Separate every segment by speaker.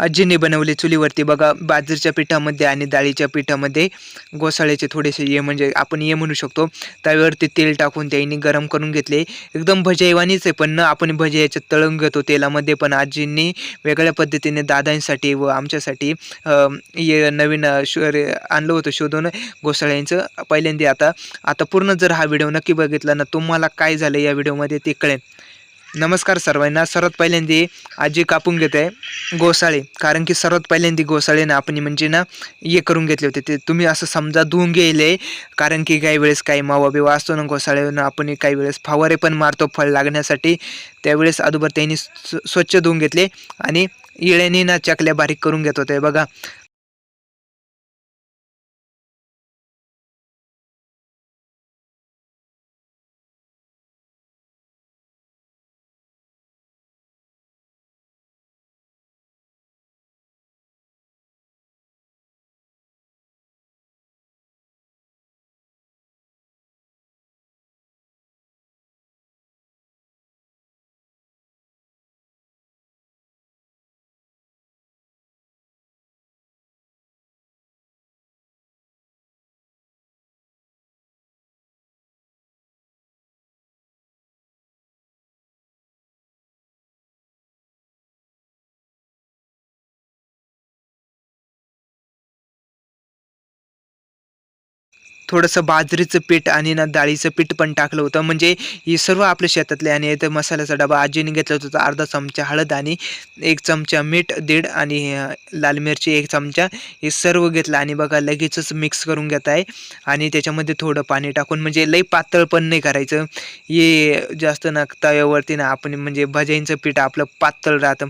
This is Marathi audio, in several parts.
Speaker 1: आजीने बनवले चुलीवरती बघा बाजरीच्या पिठामध्ये आणि डाळीच्या पिठामध्ये घोसाळ्याचे थोडेसे ये म्हणजे आपण ये म्हणू शकतो. तव्यावरती तेल टाकून त्यांनी गरम करून घेतले. एकदम भज्यावानीच आहे पण आपण भजे याच्यात तळून घेतो तेलामध्ये पण आजींनी वेगळ्या पद्धतीने दादांसाठी व आमच्यासाठी ये नवीन शो आणलं होतं शोधून घोसाळ्यांचं पहिल्यांदा. आता आता पूर्ण जर हा व्हिडिओ नक्की बघितला ना तुम्हाला काय झालं या व्हिडिओमध्ये ते कळेल. नमस्कार सर्वांना. सर्वात पहिल्यांदी आजी कापून घेत आहे गोसाळे. कारण की सर्वात पहिल्यांदी गोसाळे ना आपण म्हणजे ना हे करून घेतले होते. ते तुम्ही असं समजा धुवून गेले कारण की काही वेळेस काही मावा बिवा असतो ना गोसाळेनं आपण काही वेळेस फवारे पण मारतो फळ लागण्यासाठी. त्यावेळेस अदोबर त्यांनी स्व- स्वच्छ धुवून घेतले आणि इळ्याने ना चकल्या बारीक करून घेत होते. बघा थोडंसं बाजरीचं पीठ आणि ना डाळीचं पीठ पण टाकलं होतं. म्हणजे हे सर्व आपल्या शेतातले आणि इथं मसाल्याचा डबा आजीने घेतला होता. अर्धा चमचा हळद आणि एक चमचा मीठ दीड आणि लाल मिरची एक चमचा हे सर्व घेतलं. आणि बघा लगेचच मिक्स करून घेत आहे. आणि त्याच्यामध्ये थोडं पाणी टाकून म्हणजे लई पातळ पण नाही करायचं. हे जास्त ना तव्यावरती ना आपण म्हणजे भजाईंचं पीठ आपलं पातळ राहतं.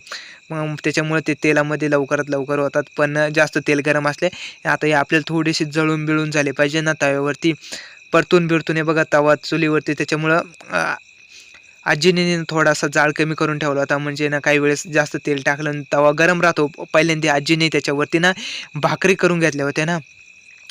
Speaker 1: त्याच्यामुळे ते तेलामध्ये लवकरात लवकर होतात. पण जास्त तेल गरम असले आता हे आपल्याला थोडीशी जळून बिळून झाले पाहिजे ना तव्यावरती. परतून बिरतून हे बघा तवा चुलीवरती त्याच्यामुळं आजीने थोडासा जाळ कमी करून ठेवला होता. म्हणजे ना काही वेळेस जास्त तेल टाकलं तवा गरम राहतो. पहिल्यांदा आजीने त्याच्यावरती ना भाकरी करून घेतल्या होत्या ना.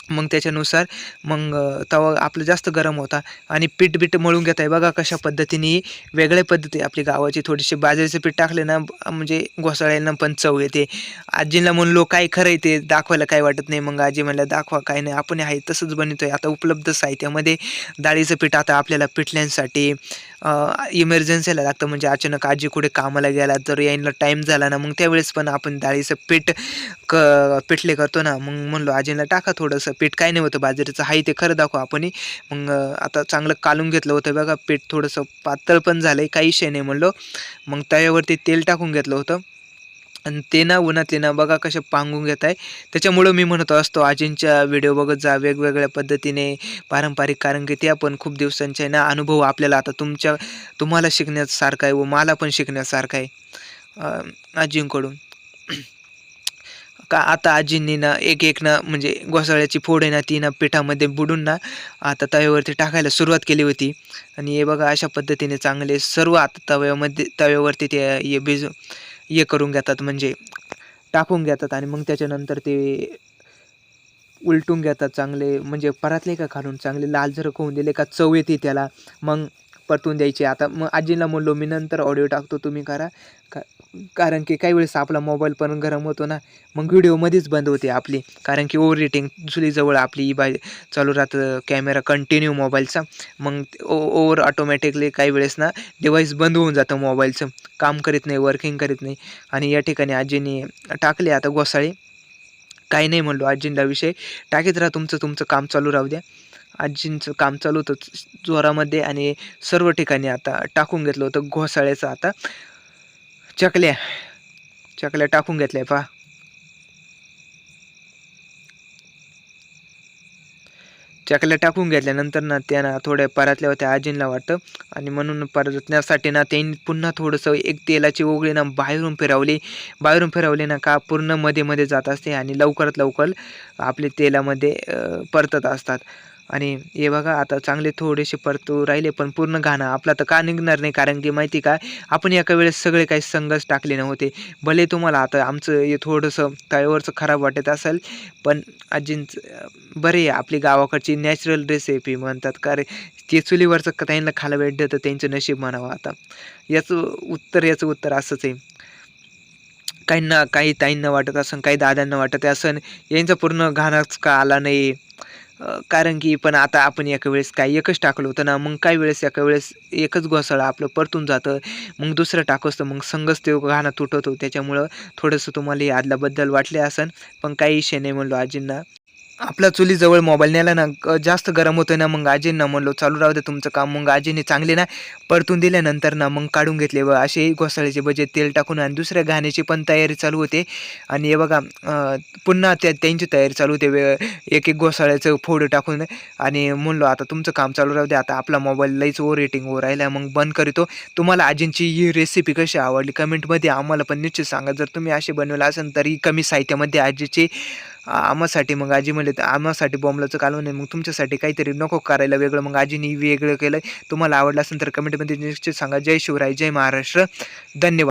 Speaker 1: मग त्याच्यानुसार मग तवा आपलं जास्त गरम होता. आणि पीठ बीठ मळून घेत आहे बघा कशा पद्धतीने. वेगळ्या पद्धती आपली गावाची थोडीशी बाजरीचं पीठ टाकले ना म्हणजे घोसाळ्यांना पण चव येते. आजीला म्हणलो काय खरं येते ते दाखवायला काय वाटत नाही. मग आजी म्हणलं दाखवा काय नाही आपण आहे तसंच बनवतोय. आता उपलब्ध साहित्यामध्ये डाळीचं पीठ आता आपल्याला पिठल्यांसाठी इमर्जन्सीला लागतं. म्हणजे अचानक आजी कुठे कामाला गेला जर यायला टाईम झाला ना मग त्यावेळेस पण आपण डाळीचं पीठ क पिठले करतो ना. मग म्हणलो आजीला टाका थोडंसं पीठ काय नाही होतं बाजरीचं आहे ते खरं दाखवा आपण मग आता चांगलं कालून घेतलं होतं बघा पीठ थोडंसं पातळ पण झालं आहे काही विषय नाही म्हणलो. मग तव्यावरती तेल टाकून घेतलं होतं. आणि ते ना उन्हातले ना बघा कसे पांगून घेत आहे. त्याच्यामुळं मी म्हणतो असतो आजींच्या व्हिडिओ बघत जा वेगवेगळ्या पद्धतीने पारंपरिक कारण की ते पण खूप दिवसांचे ना अनुभव आपल्याला आता तुमच्या तुम्हाला शिकण्यासारखा आहे व मला पण शिकण्यासारखा आहे आजींकडून. का आता आजींनी ना एक एक ना म्हणजे घोसाळ्याची फोड आहे ना ती ना पिठामध्ये बुडून ना आता तव्यावरती टाकायला सुरुवात केली होती. आणि हे बघा अशा पद्धतीने चांगले सर्व आता तव्यामध्ये तव्यावरती ते हे भिज हे करून घेतात म्हणजे टाकून घेतात आणि मग त्याच्यानंतर ते उलटून घेतात चांगले म्हणजे परातले का खालून चांगले लाल जर होऊन दिले का चव येते त्याला. मग परतून द्यायची. आता मग आजीला म्हणलो मी नंतर ऑडिओ टाकतो तुम्ही करा. का कारण की काही वेळेस आपला मोबाईल पण गरम होतो ना मग व्हिडिओमध्येच बंद होते आपली. कारण की ओव्हर रेटिंग चुलीजवळ आपली ई बाय चालू राहतं कॅमेरा कंटिन्यू मोबाईलचा मग ओव्हर ऑटोमॅटिकली काही वेळेस ना डिव्हाइस बंद होऊन जातं मोबाईलचं काम करीत नाही वर्किंग करीत नाही. आणि या ठिकाणी आजीने टाकले आता घोसाळे काही नाही म्हणलो आजींना विषय. टाकीत राहा तुमचं तुमचं काम चालू राहू द्या. आजींचं काम चालू होतं जोरामध्ये आणि सर्व ठिकाणी आता टाकून घेतलं होतं घोसाळ्याचं आता. चकल्या. चकल्या टाकून घेतल्या पहा. चकल्या टाकून घेतल्यानंतर ना त्यांना थोड्या परातल्या होत्या आजींना वाटतं. आणि म्हणून परतण्यासाठी ना त्यांनी पुन्हा थोडंसं एक तेलाची ओगळी ना बाहेरून फिरवली. बाहेरून फिरवली ना का पूर्णमध्ये मध्ये जात असते आणि लवकरात लवकर आपले तेलामध्ये परतत असतात. आणि हे बघा आता चांगले थोडेसे परतू राहिले पण पूर्ण घाणं आपला तर का निघणार नाही? कारण की माहिती काय आपण एका वेळेस सगळे काही संघच टाकले नव्हते. भले तुम्हाला आता आमचं हे थोडंसं तळेवरचं खराब वाटत असेल पण आजींचं बरे आहे आपली गावाकडची नॅचरल रेसिपी म्हणतात. का रे ते चुलीवरचं त्यांना खायला भेटतं तर त्यांचं नशीब म्हणावं आता. याचं उत्तर याचं उत्तर असंच आहे. काहींना काही ताईंना वाटत असन काही दादांना वाटत असन यांचा पूर्ण घाणच का आला नाही? कारण की पण आता आपण एका वेळेस काय एकच टाकलं होतं ना मग काही वेळेस एका वेळेस एकच घोसाळं आपलं परतून जातं मग दुसरं टाकू तर मग संगच ते घाणं तुटवतो त्याच्यामुळं थोडंसं तुम्हाला हे आदल्याबद्दल वाटले असन पण काही विषय नाही म्हणलो आजींना. आपला चुलीजवळ मोबाईल नेला ना जास्त गरम होतो ना मग आजींना म्हणलो चालू राहू दे तुमचं काम. मग आजीने चांगले ना परतून दिल्यानंतर ना मग काढून घेतले व असे घोसाळ्याचे भजे तेल टाकून आणि दुसऱ्या घाण्याची पण तयारी चालू होते. आणि हे बघा पुन्हा त्या त्यांची तयारी चालू होते. वे- एक एक घोसाळ्याचं फोड टाकून आणि म्हणलो आता तुमचं काम चालू राहू दे आता आपला मोबाईल लईच ओ रेटिंग ओ राहिला मग बंद करीतो. तुम्हाला आजींची ही रेसिपी कशी आवडली? कमेंटमध्ये आम्हाला पण निश्चित सांगा. जर तुम्ही असे बनवलं असेल तरी कमी साहित्यामध्ये आजीची आम्हासाठी मग आजी म्हणले तर आम्हासाठी बॉम्बलाचं कालवण आहे मग तुमच्यासाठी काहीतरी नको करायला वेगळं. मग आजीनी वेगळं केलं तुम्हाला आवडलं असेल तर कमेंटमध्ये निश्चित सांगा. जय शिवराय जय महाराष्ट्र. धन्यवाद.